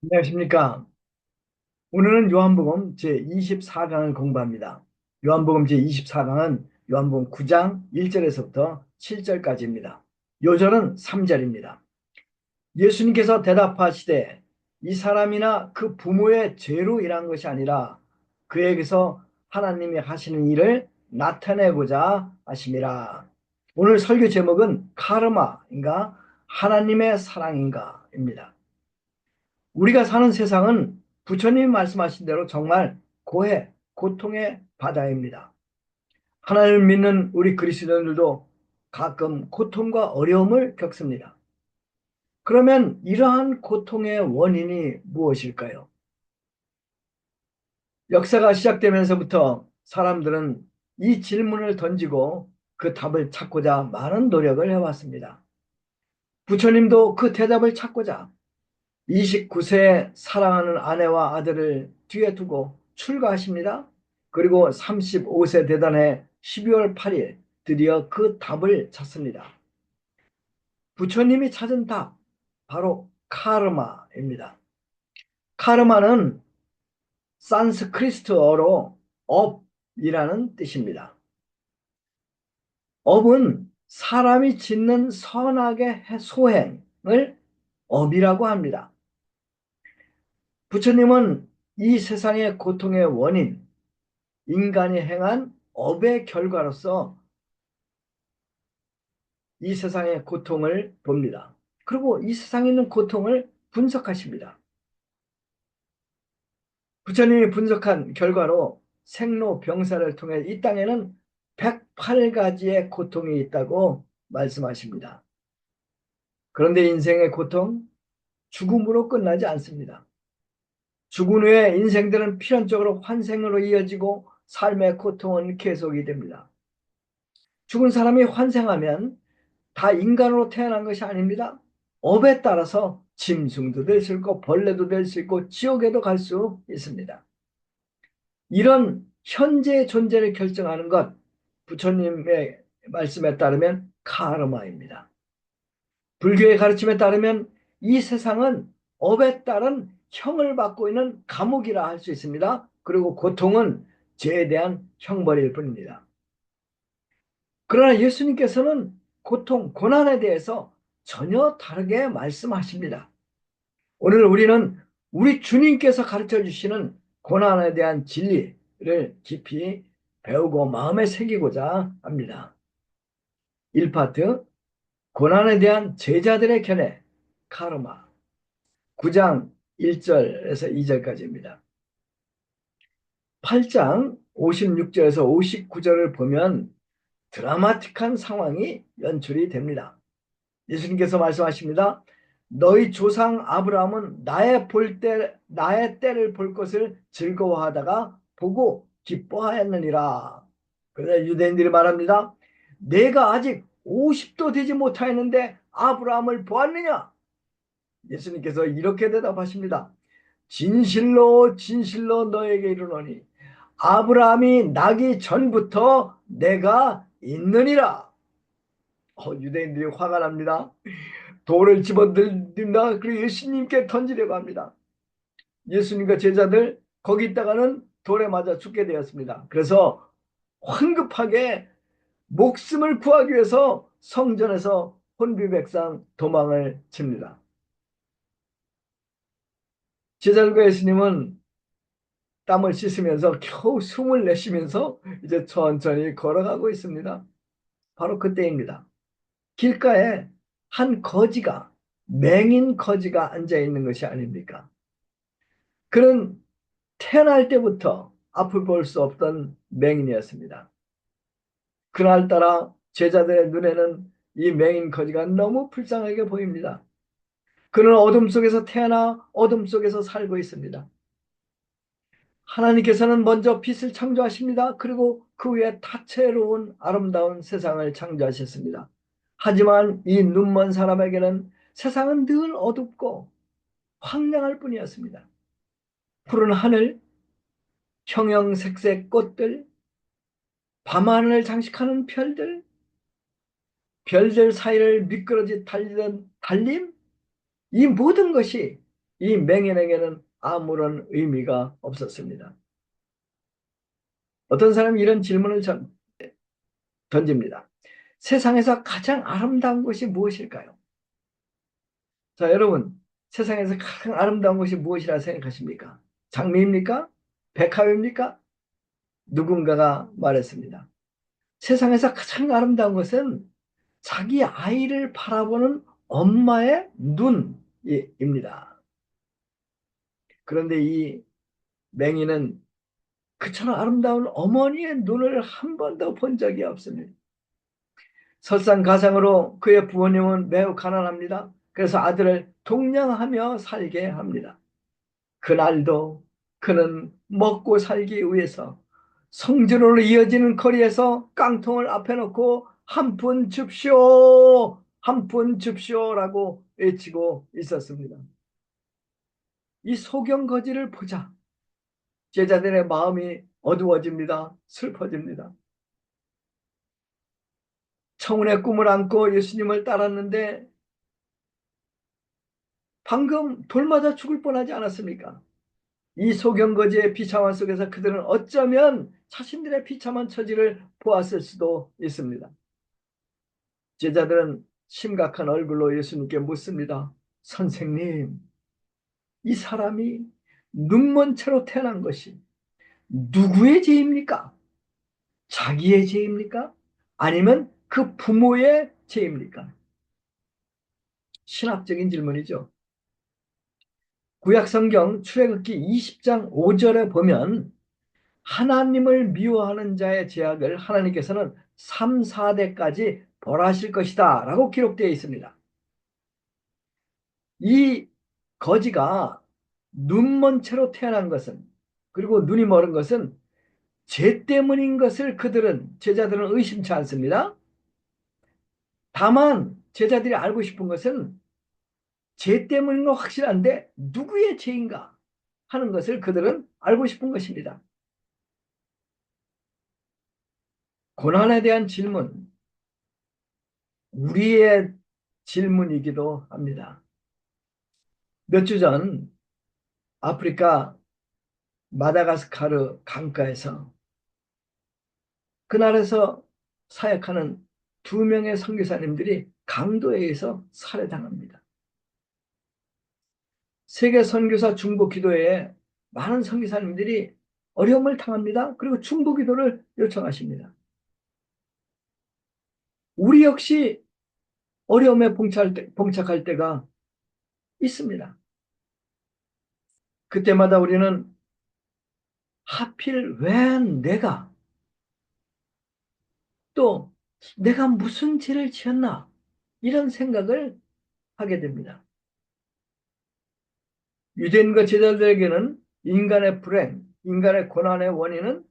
안녕하십니까. 오늘은 요한복음 제24강을 공부합니다. 요한복음 제24강은 요한복음 9장 1절에서부터 7절까지입니다. 요절은 3절입니다. 예수님께서 대답하시되 이 사람이나 그 부모의 죄로 일한 것이 아니라 그에게서 하나님이 하시는 일을 나타내고자 하심이라. 오늘 설교 제목은 카르마인가 하나님의 사랑인가입니다. 우리가 사는 세상은 부처님이 말씀하신 대로 정말 고해, 고통의 바다입니다. 하나님을 믿는 우리 그리스도인들도 가끔 고통과 어려움을 겪습니다. 그러면 이러한 고통의 원인이 무엇일까요? 역사가 시작되면서부터 사람들은 이 질문을 던지고 그 답을 찾고자 많은 노력을 해왔습니다. 부처님도 그 대답을 찾고자 29세 사랑하는 아내와 아들을 뒤에 두고 출가하십니다. 그리고 35세 대단해 12월 8일 드디어 그 답을 찾습니다. 부처님이 찾은 답, 바로 카르마입니다. 카르마는 산스크리스트어로 업이라는 뜻입니다. 업은 사람이 짓는 선악의 소행을 업이라고 합니다. 부처님은 이 세상의 고통의 원인, 인간이 행한 업의 결과로서 이 세상의 고통을 봅니다. 그리고 이 세상에 있는 고통을 분석하십니다. 부처님이 분석한 결과로 생로병사를 통해 이 땅에는 108가지의 고통이 있다고 말씀하십니다. 그런데 인생의 고통, 죽음으로 끝나지 않습니다. 죽은 후에 인생들은 필연적으로 환생으로 이어지고 삶의 고통은 계속이 됩니다. 죽은 사람이 환생하면 다 인간으로 태어난 것이 아닙니다. 업에 따라서 짐승도 될 수 있고 벌레도 될 수 있고 지옥에도 갈 수 있습니다. 이런 현재의 존재를 결정하는 것 부처님의 말씀에 따르면 카르마입니다. 불교의 가르침에 따르면 이 세상은 업에 따른 형을 받고 있는 감옥이라 할 수 있습니다. 그리고 고통은 죄에 대한 형벌일 뿐입니다. 그러나 예수님께서는 고통, 고난에 대해서 전혀 다르게 말씀하십니다. 오늘 우리는 우리 주님께서 가르쳐 주시는 고난에 대한 진리를 깊이 배우고 마음에 새기고자 합니다. 1파트 고난에 대한 제자들의 견해 카르마 9장 1절에서 2절까지입니다. 8장 56절에서 59절을 보면 드라마틱한 상황이 연출이 됩니다. 예수님께서 말씀하십니다. 너희 조상 아브라함은 나의 볼 때, 나의 때를 볼 것을 즐거워하다가 보고 기뻐하였느니라. 그러나 유대인들이 말합니다. 내가 아직 50도 되지 못하였는데 아브라함을 보았느냐? 예수님께서 이렇게 대답하십니다. 진실로 진실로 너에게 이르노니 아브라함이 나기 전부터 내가 있느니라. 어, 유대인들이 화가 납니다. 돌을 집어들립니다. 그리고 예수님께 던지려고 합니다. 예수님과 제자들 거기 있다가는 돌에 맞아 죽게 되었습니다. 그래서 황급하게 목숨을 구하기 위해서 성전에서 혼비백산 도망을 칩니다. 제자들과 예수님은 땀을 씻으면서 겨우 숨을 내쉬면서 이제 천천히 걸어가고 있습니다. 바로 그때입니다. 길가에 한 거지가 맹인 거지가 앉아 있는 것이 아닙니까? 그는 태어날 때부터 앞을 볼 수 없던 맹인이었습니다. 그날따라 제자들의 눈에는 이 맹인 거지가 너무 불쌍하게 보입니다. 그는 어둠 속에서 태어나 어둠 속에서 살고 있습니다. 하나님께서는 먼저 빛을 창조하십니다. 그리고 그 위에 다채로운 아름다운 세상을 창조하셨습니다. 하지만 이 눈먼 사람에게는 세상은 늘 어둡고 황량할 뿐이었습니다. 푸른 하늘, 형형색색 꽃들, 밤하늘을 장식하는 별들, 별들 사이를 미끄러지 달리던 달림, 이 모든 것이 이 맹인에게는 아무런 의미가 없었습니다. 어떤 사람이 이런 질문을 전, 던집니다. 세상에서 가장 아름다운 것이 무엇일까요? 자, 여러분, 세상에서 가장 아름다운 것이 무엇이라 생각하십니까? 장미입니까? 백합입니까? 누군가가 말했습니다. 세상에서 가장 아름다운 것은 자기 아이를 바라보는 엄마의 눈 입니다. 그런데 이 맹이는 그처럼 아름다운 어머니의 눈을 한 번도 본 적이 없습니다. 설상가상으로 그의 부모님은 매우 가난합니다. 그래서 아들을 동냥하며 살게 합니다. 그날도 그는 먹고 살기 위해서 성전으로 이어지는 거리에서 깡통을 앞에 놓고 한 푼 줍쇼 한 푼 줍쇼라고 외치고 있었습니다. 이 소경거지를 보자 제자들의 마음이 어두워집니다. 슬퍼집니다. 청운의 꿈을 안고 예수님을 따랐는데 방금 돌 맞아 죽을 뻔하지 않았습니까? 이 소경거지의 비참한 속에서 그들은 어쩌면 자신들의 비참한 처지를 보았을 수도 있습니다. 제자들은 심각한 얼굴로 예수님께 묻습니다. 선생님, 이 사람이 눈먼 채로 태어난 것이 누구의 죄입니까? 자기의 죄입니까? 아니면 그 부모의 죄입니까? 신학적인 질문이죠. 구약성경 출애굽기 20장 5절에 보면 하나님을 미워하는 자의 죄악을 하나님께서는 3, 4대까지 벌하실 것이다 라고 기록되어 있습니다. 이 거지가 눈먼 채로 태어난 것은 그리고 눈이 멀은 것은 죄 때문인 것을 그들은 제자들은 의심치 않습니다. 다만 제자들이 알고 싶은 것은 죄 때문인 건 확실한데 누구의 죄인가 하는 것을 그들은 알고 싶은 것입니다. 고난에 대한 질문, 우리의 질문이기도 합니다. 몇 주 전 아프리카 마다가스카르 강가에서 그날에서 사역하는 두 명의 선교사님들이 강도에 의해서 살해당합니다. 세계 선교사 중보 기도회에 많은 선교사님들이 어려움을 당합니다. 그리고 중보 기도를 요청하십니다. 우리 역시 어려움에 봉착할, 때, 봉착할 때가 있습니다. 그때마다 우리는 하필 왜 내가 또 내가 무슨 죄를 지었나 이런 생각을 하게 됩니다. 유대인과 제자들에게는 인간의 불행, 인간의 고난의 원인은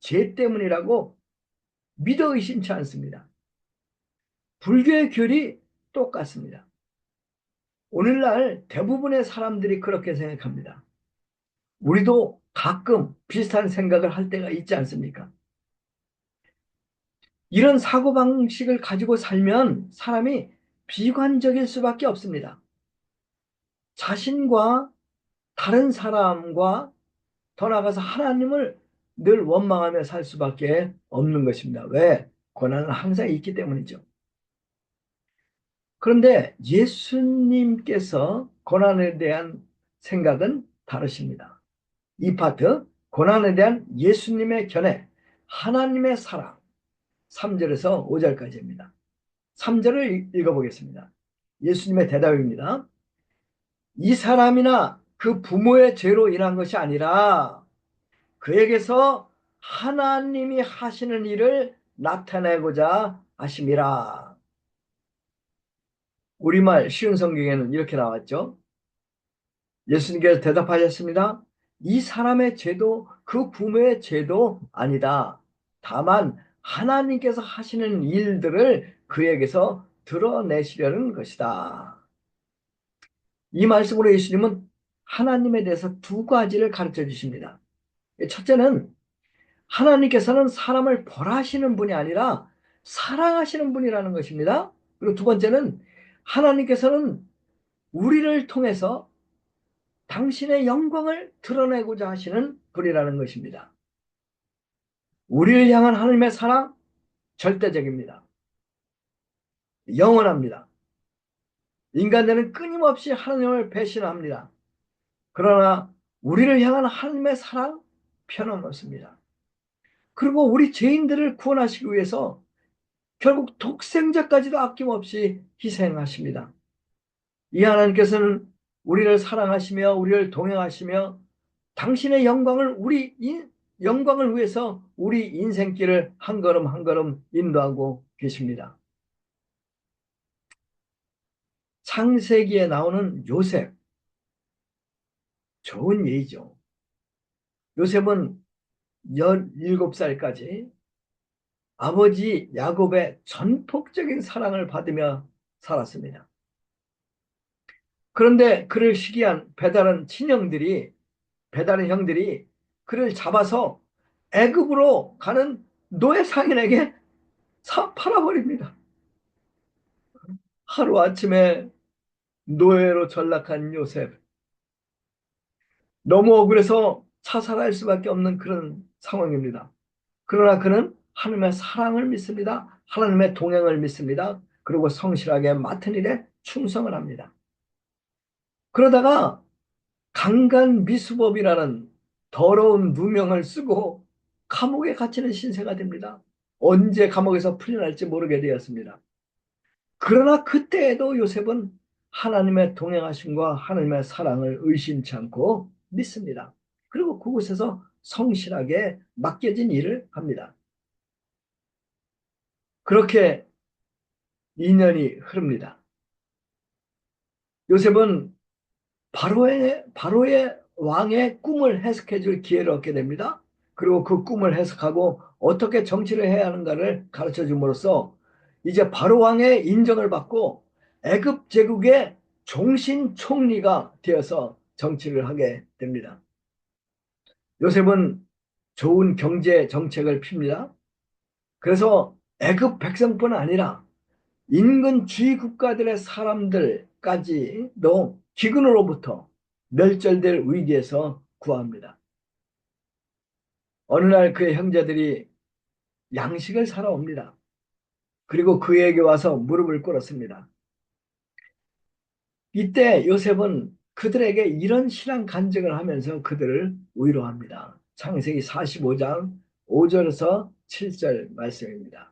죄 때문이라고 믿어 의심치 않습니다. 불교의 교리 똑같습니다. 오늘날 대부분의 사람들이 그렇게 생각합니다. 우리도 가끔 비슷한 생각을 할 때가 있지 않습니까? 이런 사고방식을 가지고 살면 사람이 비관적일 수밖에 없습니다. 자신과 다른 사람과 더 나아가서 하나님을 늘 원망하며 살 수밖에 없는 것입니다. 왜? 고난은 항상 있기 때문이죠. 그런데 예수님께서 고난에 대한 생각은 다르십니다. 이 파트, 고난에 대한 예수님의 견해, 하나님의 사랑, 3절에서 5절까지입니다. 3절을 읽어보겠습니다. 예수님의 대답입니다. 이 사람이나 그 부모의 죄로 인한 것이 아니라 그에게서 하나님이 하시는 일을 나타내고자 하심이라. 우리말 쉬운 성경에는 이렇게 나왔죠. 예수님께서 대답하셨습니다. 이 사람의 죄도 그 부모의 죄도 아니다. 다만 하나님께서 하시는 일들을 그에게서 드러내시려는 것이다. 이 말씀으로 예수님은 하나님에 대해서 두 가지를 가르쳐 주십니다. 첫째는 하나님께서는 사람을 벌하시는 분이 아니라 사랑하시는 분이라는 것입니다. 그리고 두 번째는 하나님께서는 우리를 통해서 당신의 영광을 드러내고자 하시는 분이라는 것입니다. 우리를 향한 하나님의 사랑 절대적입니다. 영원합니다. 인간들은 끊임없이 하나님을 배신합니다. 그러나 우리를 향한 하나님의 사랑 편함없습니다. 그리고 우리 죄인들을 구원하시기 위해서 결국 독생자까지도 아낌없이 희생하십니다. 이 하나님께서는 우리를 사랑하시며 우리를 동행하시며 당신의 영광을 우리 영광을 위해서 우리 인생길을 한 걸음 한 걸음 인도하고 계십니다. 창세기에 나오는 요셉 좋은 예의죠. 요셉은 17살까지 아버지 야곱의 전폭적인 사랑을 받으며 살았습니다. 그런데 그를 시기한 배다른 친형들이 배다른 형들이 그를 잡아서 애굽으로 가는 노예 상인에게 팔아버립니다. 하루아침에 노예로 전락한 요셉. 너무 억울해서 자살할 수밖에 없는 그런 상황입니다. 그러나 그는 하나님의 사랑을 믿습니다. 하나님의 동행을 믿습니다. 그리고 성실하게 맡은 일에 충성을 합니다. 그러다가 강간 미수법이라는 더러운 누명을 쓰고 감옥에 갇히는 신세가 됩니다. 언제 감옥에서 풀려날지 모르게 되었습니다. 그러나 그때에도 요셉은 하나님의 동행하심과 하나님의 사랑을 의심치 않고 믿습니다. 그리고 그곳에서 성실하게 맡겨진 일을 합니다. 그렇게 2년이 흐릅니다. 요셉은 바로의, 바로의 왕의 꿈을 해석해 줄 기회를 얻게 됩니다. 그리고 그 꿈을 해석하고 어떻게 정치를 해야 하는가를 가르쳐 줌으로써 이제 바로 왕의 인정을 받고 애굽 제국의 종신 총리가 되어서 정치를 하게 됩니다. 요셉은 좋은 경제 정책을 핍니다. 그래서 애굽 백성뿐 아니라 인근 주위 국가들의 사람들까지도 기근으로부터 멸절될 위기에서 구합니다. 어느 날 그의 형제들이 양식을 사러 옵니다. 그리고 그에게 와서 무릎을 꿇었습니다. 이때 요셉은 그들에게 이런 신앙 간증을 하면서 그들을 위로합니다. 창세기 45장 5절에서 7절 말씀입니다.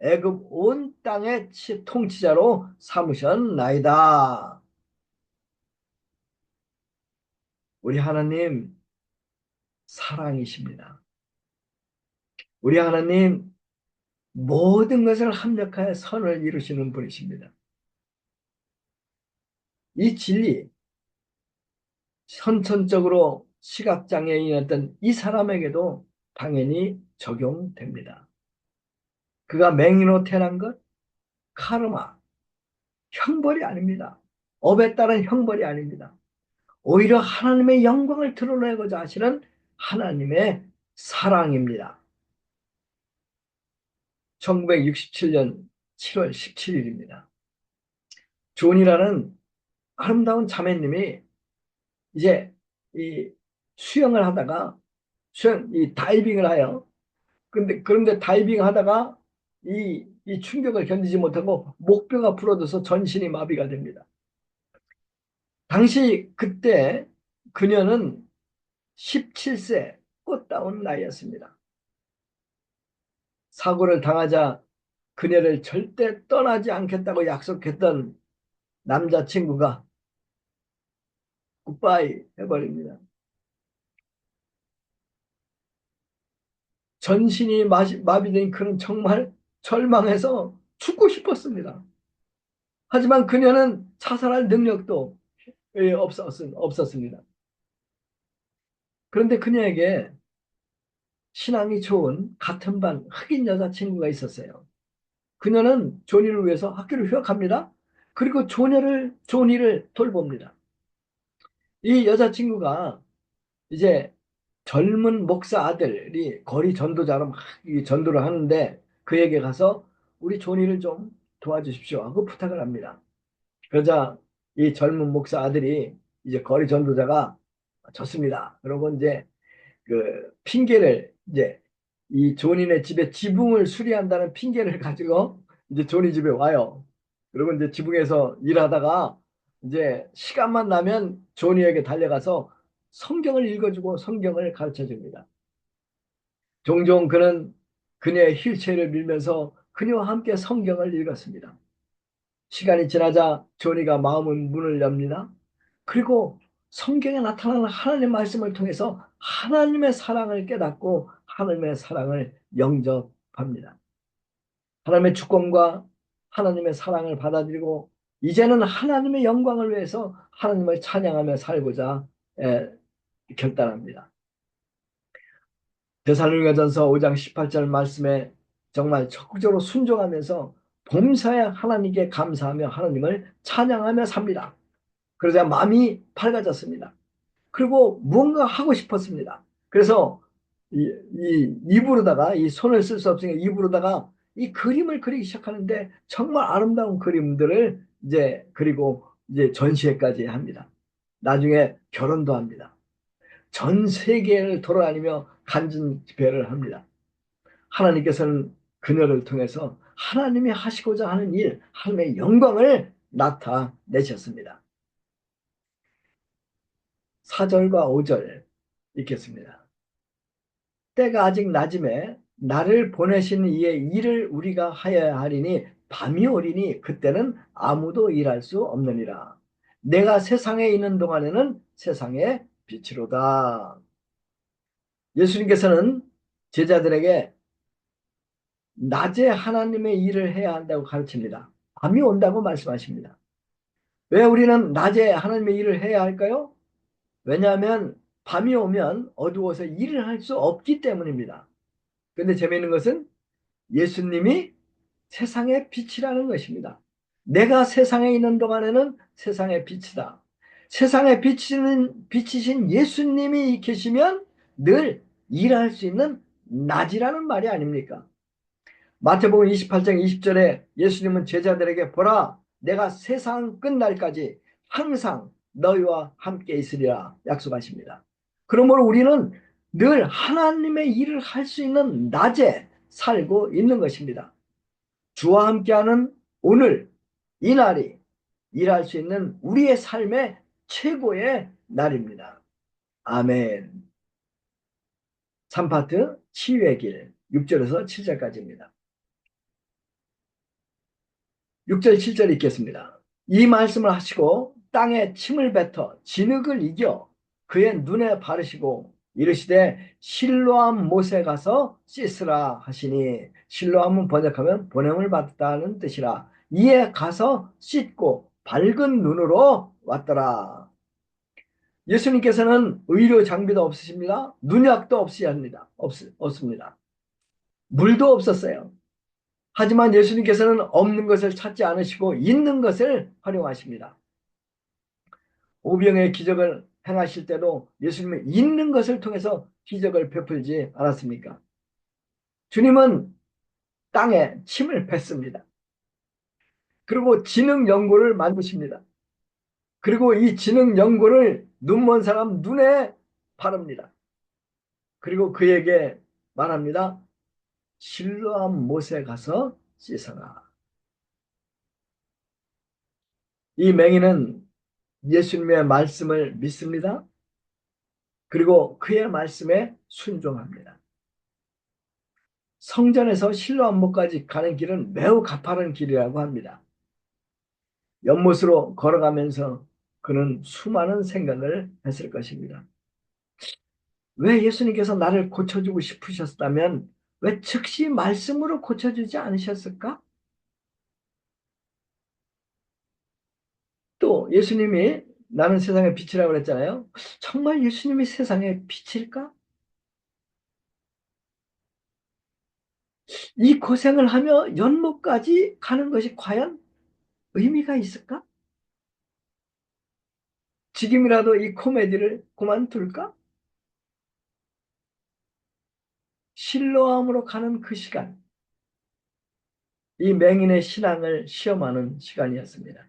애굽 온 땅의 통치자로 삼으셨나이다. 우리 하나님 사랑이십니다. 우리 하나님 모든 것을 합력하여 선을 이루시는 분이십니다. 이 진리 선천적으로 시각장애인이었던 이 사람에게도 당연히 적용됩니다. 그가 맹인으로 태어난 것 카르마 형벌이 아닙니다. 업에 따른 형벌이 아닙니다. 오히려 하나님의 영광을 드러내고자 하시는 하나님의 사랑입니다. 1967년 7월 17일입니다. 존이라는 아름다운 자매님이 이제 이 수영을 하다가 수영 이 다이빙을 하여 근데 그런데 다이빙 하다가 이, 이 충격을 견디지 못하고 목뼈가 부러져서 전신이 마비가 됩니다. 당시 그때 그녀는 17세 꽃다운 나이였습니다. 사고를 당하자 그녀를 절대 떠나지 않겠다고 약속했던 남자친구가 굿바이 해버립니다. 전신이 마비된 그는 정말 절망해서 죽고 싶었습니다. 하지만 그녀는 자살할 능력도 예, 없었, 없었 습니다. 그런데 그녀에게 신앙이 좋은 같은 반 흑인 여자친구가 있었어요. 그녀는 조니를 위해서 학교를 휴학합니다. 그리고 조녀를, 조니를 돌봅니다. 이 여자친구가 이제 젊은 목사 아들이 거리 전도자로 막이 전도를 하는데 그에게 가서 우리 조니를 좀 도와주십시오 하고 부탁을 합니다. 그러자 이 젊은 목사 아들이 이제 거리 전도자가 좋습니다. 그러고 이제 그 핑계를 이제 이 존이네 집에 지붕을 수리한다는 핑계를 가지고 이제 존이 집에 와요. 그리고 이제 지붕에서 일하다가 이제 시간만 나면 존이에게 달려가서 성경을 읽어주고 성경을 가르쳐 줍니다. 종종 그는 그녀의 휠체어를 밀면서 그녀와 함께 성경을 읽었습니다. 시간이 지나자 조니가 마음은 문을 엽니다. 그리고 성경에 나타나는 하나님의 말씀을 통해서 하나님의 사랑을 깨닫고 하나님의 사랑을 영접합니다. 하나님의 주권과 하나님의 사랑을 받아들이고 이제는 하나님의 영광을 위해서 하나님을 찬양하며 살고자 에, 결단합니다. 데살로니가전서 5장 18절 말씀에 정말 적극적으로 순종하면서 범사에 하나님께 감사하며 하나님을 찬양하며 삽니다. 그러자 마음이 밝아졌습니다. 그리고 뭔가 하고 싶었습니다. 그래서 이, 이 입으로다가 이 손을 쓸 수 없으니까 입으로다가 이 그림을 그리기 시작하는데 정말 아름다운 그림들을 이제 그리고 이제 전시회까지 합니다. 나중에 결혼도 합니다. 전 세계를 돌아다니며 간증 집회를 합니다. 하나님께서는 그녀를 통해서 하나님이 하시고자 하는 일, 하나님의 영광을 나타내셨습니다. 4절과 5절 읽겠습니다. 때가 아직 낮음에 나를 보내신 이의 일을 우리가 하여야 하리니 밤이 오리니 그때는 아무도 일할 수 없느니라. 내가 세상에 있는 동안에는 세상의 빛이로다. 예수님께서는 제자들에게 낮에 하나님의 일을 해야 한다고 가르칩니다. 밤이 온다고 말씀하십니다. 왜 우리는 낮에 하나님의 일을 해야 할까요? 왜냐하면 밤이 오면 어두워서 일을 할 수 없기 때문입니다. 근데 재미있는 것은 예수님이 세상의 빛이라는 것입니다. 내가 세상에 있는 동안에는 세상의 빛이다. 세상에 비치는, 비치신 예수님이 계시면 늘 일할 수 있는 낮이라는 말이 아닙니까? 마태복음 28장 20절에 예수님은 제자들에게 보라 내가 세상 끝날까지 항상 너희와 함께 있으리라 약속하십니다. 그러므로 우리는 늘 하나님의 일을 할 수 있는 낮에 살고 있는 것입니다. 주와 함께하는 오늘 이 날이 일할 수 있는 우리의 삶의 최고의 날입니다. 아멘. 3파트 치유의 길 6절에서 7절까지입니다. 6절 7절 읽겠습니다. 이 말씀을 하시고 땅에 침을 뱉어 진흙을 이겨 그의 눈에 바르시고 이르시되 실로암 못에 가서 씻으라 하시니 실로암은 번역하면 보냄을 받았다는 뜻이라 이에 가서 씻고 밝은 눈으로 왔더라. 예수님께서는 의료 장비도 없으십니다. 눈약도 없이 합니다. 없, 없습니다. 물도 없었어요. 하지만 예수님께서는 없는 것을 찾지 않으시고 있는 것을 활용하십니다. 오병의 기적을 행하실 때도 예수님은 있는 것을 통해서 기적을 베풀지 않았습니까? 주님은 땅에 침을 뱉습니다. 그리고 지능 연고를 만드십니다. 그리고 이 지능 연고를 눈먼 사람 눈에 바릅니다. 그리고 그에게 말합니다. 실로암 못에 가서 씻어라. 이 맹인은 예수님의 말씀을 믿습니다. 그리고 그의 말씀에 순종합니다. 성전에서 실로암목까지 가는 길은 매우 가파른 길이라고 합니다. 연못으로 걸어가면서 그는 수많은 생각을 했을 것입니다. 왜 예수님께서 나를 고쳐주고 싶으셨다면 왜 즉시 말씀으로 고쳐주지 않으셨을까? 또 예수님이 나는 세상의 빛이라고 그랬잖아요. 정말 예수님이 세상의 빛일까? 이 고생을 하며 연못까지 가는 것이 과연 의미가 있을까? 지금이라도 이 코미디를 그만둘까? 실로암으로 가는 그 시간, 이 맹인의 신앙을 시험하는 시간이었습니다.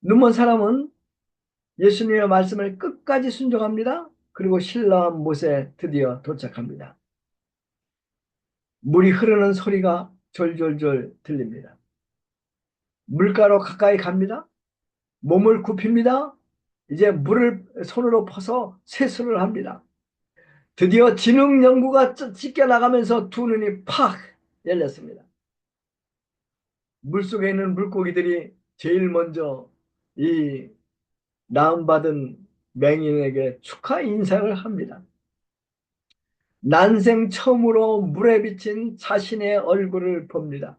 눈먼 사람은 예수님의 말씀을 끝까지 순종합니다. 그리고 신라암 못에 드디어 도착합니다. 물이 흐르는 소리가 졸졸졸 들립니다. 물가로 가까이 갑니다. 몸을 굽힙니다. 이제 물을 손으로 퍼서 세수를 합니다. 드디어 진흙 연구가 찢겨 나가면서 두 눈이 팍 열렸습니다. 물속에 있는 물고기들이 제일 먼저 이 나음받은 맹인에게 축하 인사를 합니다. 난생 처음으로 물에 비친 자신의 얼굴을 봅니다.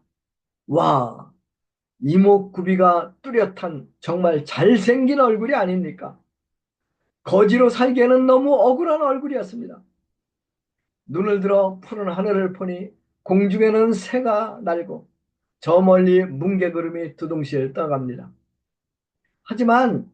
와, 이목구비가 뚜렷한 정말 잘생긴 얼굴이 아닙니까? 거지로 살기에는 너무 억울한 얼굴이었습니다. 눈을 들어 푸른 하늘을 보니 공중에는 새가 날고 저 멀리 뭉게구름이 두둥실 떠갑니다. 하지만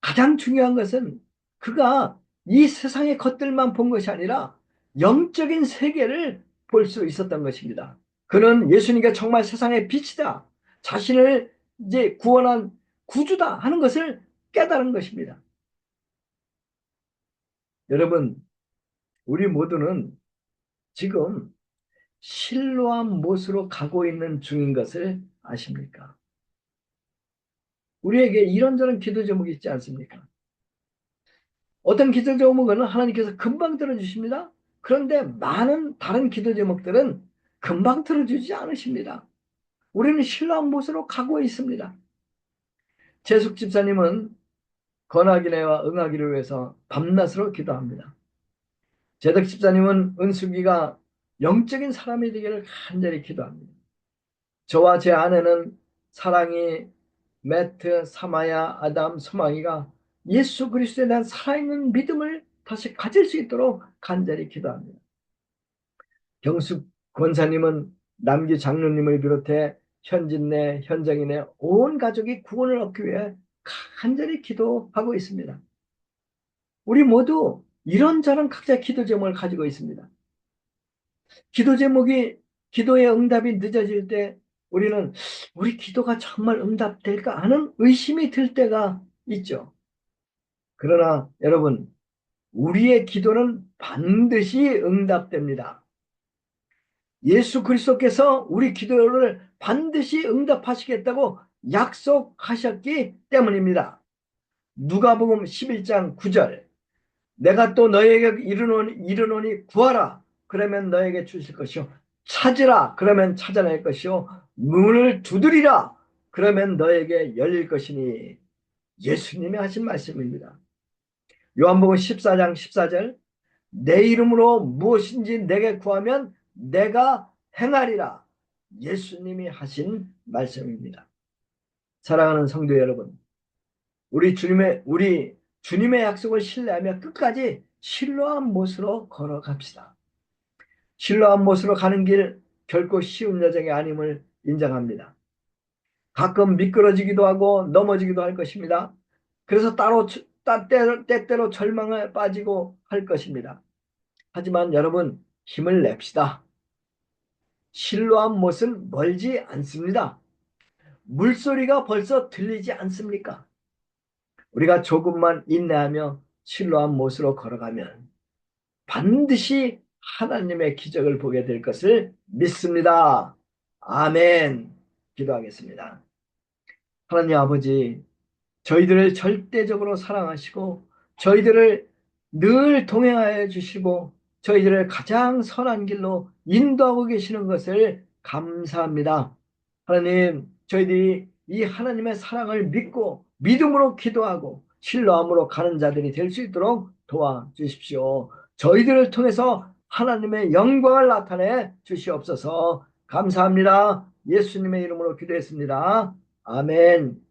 가장 중요한 것은 그가 이 세상의 것들만 본 것이 아니라 영적인 세계를 볼 수 있었던 것입니다. 그는 예수님께 정말 세상의 빛이다. 자신을 이제 구원한 구주다 하는 것을 깨달은 것입니다. 여러분, 우리 모두는 지금 실로한 못으로 가고 있는 중인 것을 아십니까? 우리에게 이런저런 기도 제목이 있지 않습니까? 어떤 기도 제목은 하나님께서 금방 들어주십니다. 그런데 많은 다른 기도 제목들은 금방 들어주지 않으십니다. 우리는 신뢰한 못으로 가고 있습니다. 재숙 집사님은 건하기네와 응하기를 위해서 밤낮으로 기도합니다. 재덕 집사님은 은숙이가 영적인 사람이 되기를 간절히 기도합니다. 저와 제 아내는 사랑이 매트, 사마야, 아담, 소망이가 예수 그리스도에 대한 살아있는 믿음을 다시 가질 수 있도록 간절히 기도합니다. 경숙 권사님은 남기 장로님을 비롯해 현진내, 현장인의 온 가족이 구원을 얻기 위해 간절히 기도하고 있습니다. 우리 모두 이런저런 각자 기도 제목을 가지고 있습니다. 기도 제목이 기도의 응답이 늦어질 때 우리는 우리 기도가 정말 응답될까 하는 의심이 들 때가 있죠. 그러나 여러분, 우리의 기도는 반드시 응답됩니다. 예수 그리스도께서 우리 기도를 반드시 응답하시겠다고 약속하셨기 때문입니다. 누가복음 11장 9절. 내가 또 너에게 이르노니, 이르노니 구하라. 그러면 너에게 주실 것이요. 찾으라. 그러면 찾아낼 것이요. 문을 두드리라. 그러면 너에게 열릴 것이니. 예수님이 하신 말씀입니다. 요한복음 14장 14절. 내 이름으로 무엇인지 내게 구하면 내가 행하리라 예수님이 하신 말씀입니다. 사랑하는 성도 여러분 우리 주님의 우리 주님의 약속을 신뢰하며 끝까지 신뢰한 못으로 걸어갑시다. 신뢰한 못으로 가는 길 결코 쉬운 여정이 아님을 인정합니다. 가끔 미끄러지기도 하고 넘어지기도 할 것입니다. 그래서 따로 때때로, 때때로 절망에 빠지고 할 것입니다. 하지만 여러분 힘을 냅시다. 실로한 못은 멀지 않습니다. 물소리가 벌써 들리지 않습니까? 우리가 조금만 인내하며 실로한 못으로 걸어가면 반드시 하나님의 기적을 보게 될 것을 믿습니다. 아멘. 기도하겠습니다. 하나님 아버지, 저희들을 절대적으로 사랑하시고 저희들을 늘 동행하여 주시고 저희들을 가장 선한 길로 인도하고 계시는 것을 감사합니다. 하나님, 저희들이 이 하나님의 사랑을 믿고 믿음으로 기도하고 신뢰함으로 가는 자들이 될 수 있도록 도와주십시오. 저희들을 통해서 하나님의 영광을 나타내 주시옵소서 감사합니다. 예수님의 이름으로 기도했습니다. 아멘.